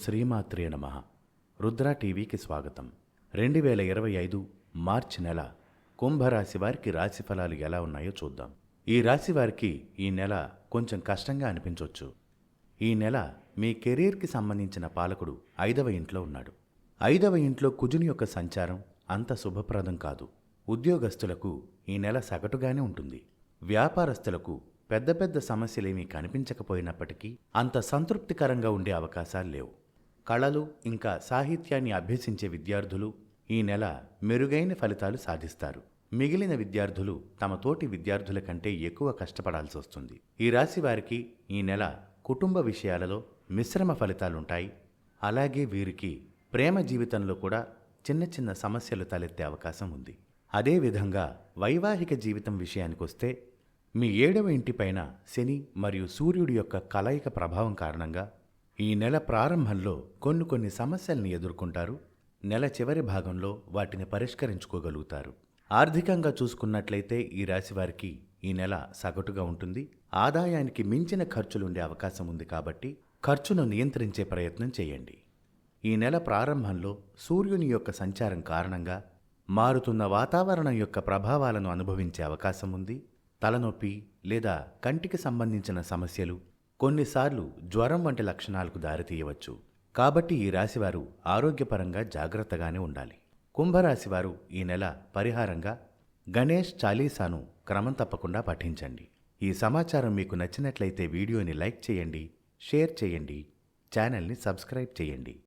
శ్రీమాత్రే నమ. రుద్ర టీవీకి స్వాగతం. రెండు వేల ఇరవై ఐదు మార్చి నెల కుంభరాశి వారికి రాశి ఫలాలు ఎలా ఉన్నాయో చూద్దాం. ఈ రాశి వారికి ఈ నెల కొంచెం కష్టంగా అనిపించవచ్చు ఈ నెల మీ కెరీర్కి సంబంధించిన పాలకుడు ఐదవ ఇంట్లో ఉన్నాడు. ఐదవ ఇంట్లో కుజుని యొక్క సంచారం అంత శుభప్రదం కాదు. ఉద్యోగస్తులకు ఈ నెల సగటుగానే ఉంటుంది. వ్యాపారస్తులకు పెద్ద పెద్ద సమస్యలేమీ కనిపించకపోయినప్పటికీ అంత సంతృప్తికరంగా ఉండే అవకాశాలు లేవు. కళలు ఇంకా సాహిత్యాన్ని అభ్యసించే విద్యార్థులు ఈ నెల మెరుగైన ఫలితాలు సాధిస్తారు. మిగిలిన విద్యార్థులు తమ తోటి విద్యార్థుల కంటే ఎక్కువ కష్టపడాల్సి వస్తుంది. ఈ రాశి వారికి ఈ నెల కుటుంబ విషయాలలో మిశ్రమ ఫలితాలుంటాయి. అలాగే వీరికి ప్రేమ జీవితంలో కూడా చిన్న చిన్న సమస్యలు తలెత్తే అవకాశం ఉంది. అదేవిధంగా వైవాహిక జీవితం విషయానికొస్తే మీ ఏడవ ఇంటిపైన శని మరియు సూర్యుడి యొక్క కలయిక ప్రభావం కారణంగా ఈ నెల ప్రారంభంలో కొన్ని కొన్ని సమస్యల్ని ఎదుర్కొంటారు. నెల చివరి భాగంలో వాటిని పరిష్కరించుకోగలుగుతారు. ఆర్థికంగా చూసుకున్నట్లయితే ఈ రాశి వారికి ఈ నెల సగటుగా ఉంటుంది. ఆదాయానికి మించిన ఖర్చులుండే అవకాశం ఉంది కాబట్టి ఖర్చును నియంత్రించే ప్రయత్నం చేయండి. ఈ నెల ప్రారంభంలో సూర్యుని యొక్క సంచారం కారణంగా మారుతున్న వాతావరణం యొక్క ప్రభావాలను అనుభవించే అవకాశం ఉంది. తలనొప్పి లేదా కంటికి సంబంధించిన సమస్యలు కొన్నిసార్లు జ్వరం వంటి లక్షణాలకు దారితీయవచ్చు. కాబట్టి ఈ రాశివారు ఆరోగ్యపరంగా జాగ్రత్తగానే ఉండాలి. కుంభరాశివారు ఈ నెల పరిహారంగా గణేష్ చాలీసాను క్రమం తప్పకుండా పఠించండి ఈ సమాచారం మీకు నచ్చినట్లయితే వీడియోని లైక్ చేయండి షేర్ చేయండి ఛానల్ని సబ్స్క్రైబ్ చేయండి.